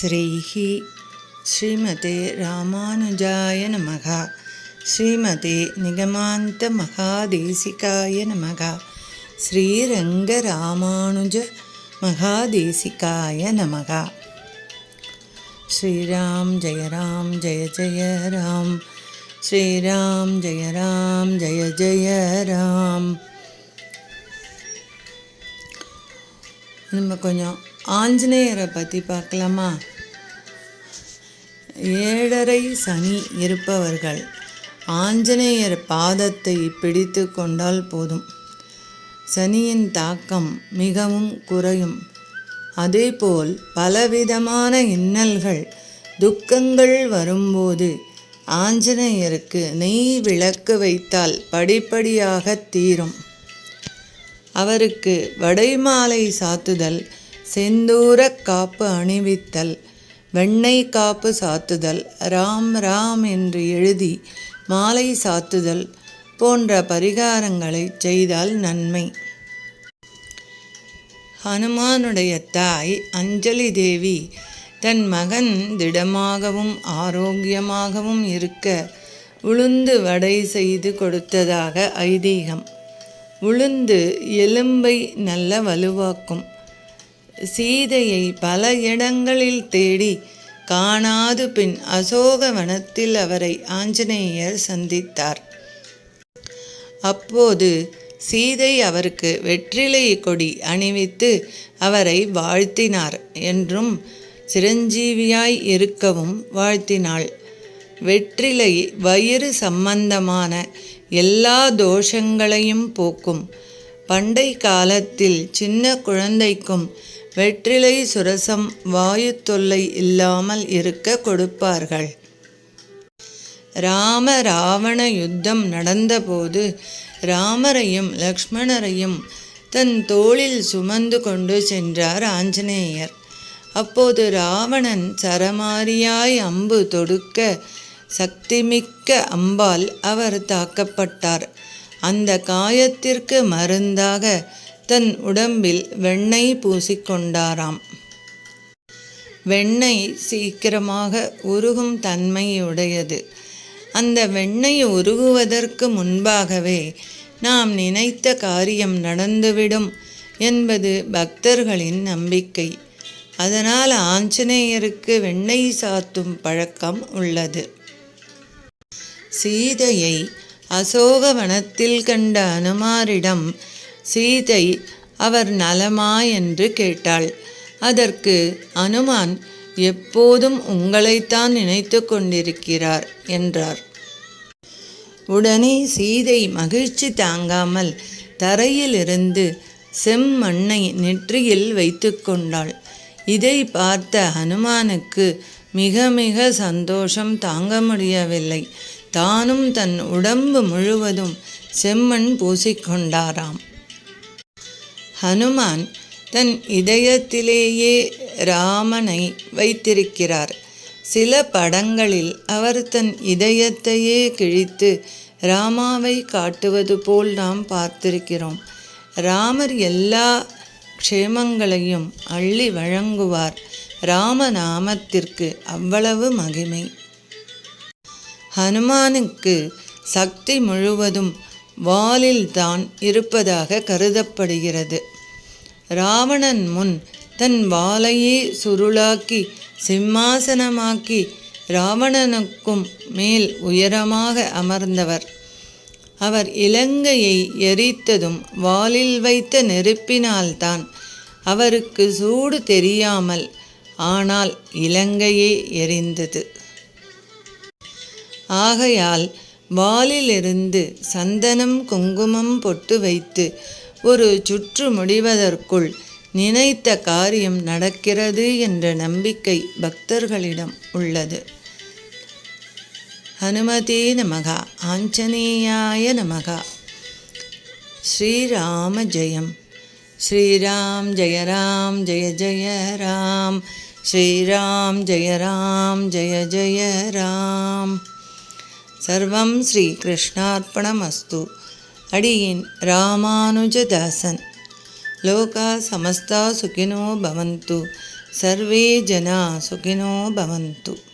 ஸ்ரீஹி ஸ்ரீமதே ராமானுஜாய நமகா. ஸ்ரீமதே நிகமாந்த மகாதேசிகாய நமகா. ஸ்ரீரங்க ராமானுஜ மகாதேசிகாய நமகா. ஸ்ரீராம் ஜெய ராம் ஜெய ஜெய ராம். ஸ்ரீராம் ஜெய ஜெய ஜெய ராம். நம்ம கொஞ்சம் ஆஞ்சநேயரை பற்றி பார்க்கலாமா? ஏழரை சனி இருப்பவர்கள் ஆஞ்சநேயர் பாதத்தை பிடித்து கொண்டால் போதும். சனியின் தாக்கம் மிகவும் குறையும். அதேபோல் பலவிதமான இன்னல்கள் துக்கங்கள் வரும்போது ஆஞ்சநேயருக்கு நெய் விளக்கு வைத்தால் படிப்படியாக தீரும். அவருக்கு வடைமாலை சாத்துதல் செந்தூர காப்பு அணிவித்தல் வெண்ணெய் காப்பு சாத்துதல் ராம் ராம் என்று எழுதி மாலை சாத்துதல் போன்ற பரிகாரங்களை செய்தால் நன்மை. ஹனுமானுடைய தாய் அஞ்சலி தேவி தன் மகன் திடமாகவும் ஆரோக்கியமாகவும் இருக்க உளுந்து வடை செய்து கொடுத்ததாக ஐதீகம். உளுந்து எலும்பை நல்ல வலுவாக்கும். சீதையை பல இடங்களில் தேடி காணாது பின் அசோகவனத்தில் அவரை ஆஞ்சநேயர் சந்தித்தார். அப்போது சீதை அவருக்கு வெற்றிலை கொடி அணிவித்து அவரை வாழ்த்தினார் என்றும் சிரஞ்சீவியாய் இருக்கவும் வாழ்த்தினாள். வெற்றிலை வயிறு சம்பந்தமான எல்லா தோஷங்களையும் போக்கும். பண்டை காலத்தில் சின்ன குழந்தைக்கும் வெற்றிலை சுரசம் வாயு தொல்லை இல்லாமல் இருக்க கொடுப்பார்கள். ராம ராவண யுத்தம் நடந்தபோது ராமரையும் லக்ஷ்மணரையும் தன் தோளில் சுமந்து கொண்டு சென்றார் ஆஞ்சநேயர். அப்போது ராவணன் சரமாரியாய் அம்பு தொடுக்க சக்திமிக்க அம்பால் அவர் தாக்கப்பட்டார். அந்த காயத்திற்கு மருந்தாக தன் உடம்பில் வெண்ணெய் பூசிக்கொண்டாராம். வெண்ணெய் சீக்கிரமாக உருகும் தன்மையுடையது அந்த வெண்ணெய் உருகுவதற்கு முன்பாகவே நாம் நினைத்த காரியம் நடந்துவிடும் என்பது பக்தர்களின் நம்பிக்கை. அதனால் ஆஞ்சநேயருக்கு வெண்ணெய் சாத்தும் பழக்கம் உள்ளது. சீதையை அசோகவனத்தில் கண்ட அனுமாரிடம் சீதை அவர் நலமா என்று கேட்டாள். அதற்கு அனுமான் எப்போதும் உங்களைத்தான் நினைத்து கொண்டிருக்கிறார் என்றார். உடனே சீதை மகிழ்ச்சி தாங்காமல் தரையிலிருந்து செம்மண்ணை நெற்றியில் வைத்து கொண்டாள். இதை பார்த்த ஹனுமானுக்கு மிக மிக சந்தோஷம் தாங்க முடியவில்லை. தானும் தன் உடம்பு முழுவதும் செம்மண் பூசிக்கொண்டாராம். ஹனுமான் தன் இதயத்திலேயே ராமனை வைத்திருக்கிறார். சில படங்களில் அவர் தன் இதயத்தையே கிழித்து ராமாவை காட்டுவது போல் நாம் பார்த்திருக்கிறோம். ராமர் எல்லா க்ஷேமங்களையும் அள்ளி வழங்குவார். ராமநாமத்திற்கு அவ்வளவு மகிமை. ஹனுமானுக்கு சக்தி முழுவதும் வாலில்தான் இருப்பதாக கருதப்படுகிறது. ராவணன் முன் தன் வாளையே சுருளாக்கி சிம்மாசனமாக்கி ராவணனுக்கும் மேல் உயரமாக அமர்ந்தவர். அவர் இலங்கையை எரித்ததும் வாலில் வைத்த நெருப்பினால்தான் அவருக்கு சூடு தெரியாமல் ஆனால் இலங்கையே எரிந்தது. ஆகையால் வாலிலிருந்து சந்தனம் குங்குமம் பொட்டு வைத்து ஒரு சுற்று முடிவதற்குள் நினைத்த காரியம் நடக்கிறது என்ற நம்பிக்கை பக்தர்களிடம் உள்ளது. ஹனுமதே நமகா ஆஞ்சநேயாய நமகா. ஸ்ரீராம ஜெயம். ஸ்ரீராம் ஜெய ராம் ஜெய ஜெய ராம். ஸ்ரீராம் ஜெய ராம் ஜெய ஜெய ராம். சர்வம் ஸ்ரீகிருஷ்ணார்ப்பணமஸ்து அடியின் ராமானுஜதாசன். லோகா சமஸ்தா சுகினோ பவந்து. சர்வே ஜனா சுகினோ பவந்து.